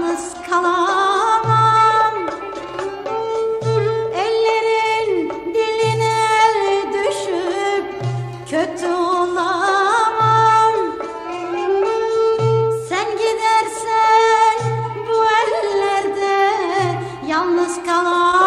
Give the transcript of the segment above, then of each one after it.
yalnız kalamam. Ellerin diline düşüp kötü olamam. Sen gidersen bu ellerde yalnız kalamam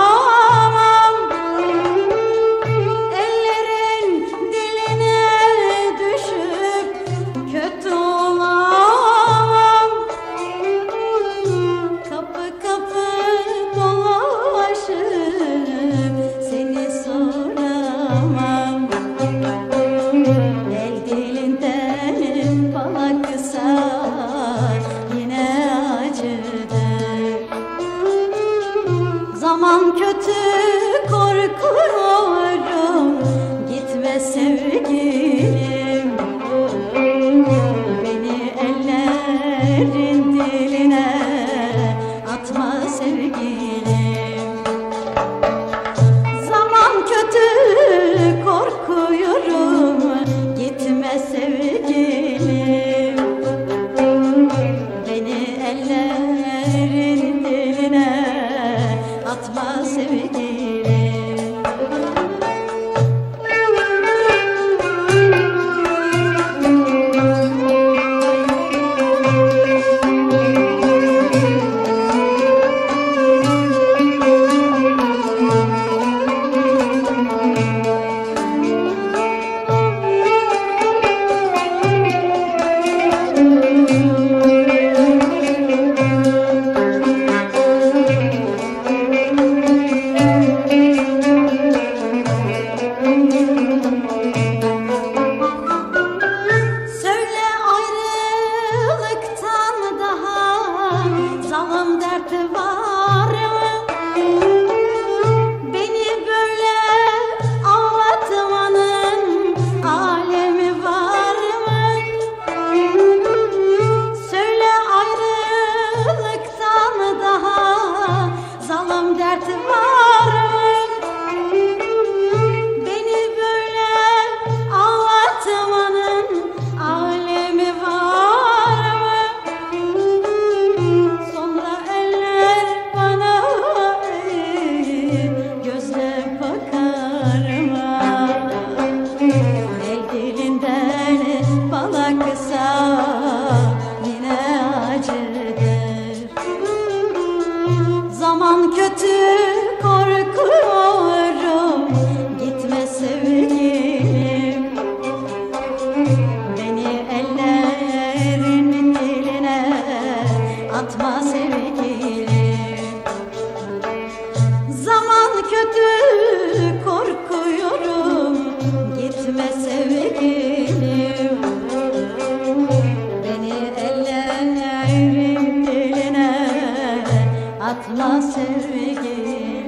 zalım derti var atma sevgilim Zaman kötü korkuyorum. Gitme sevgilim. Beni ellerin diline atma sevgilim.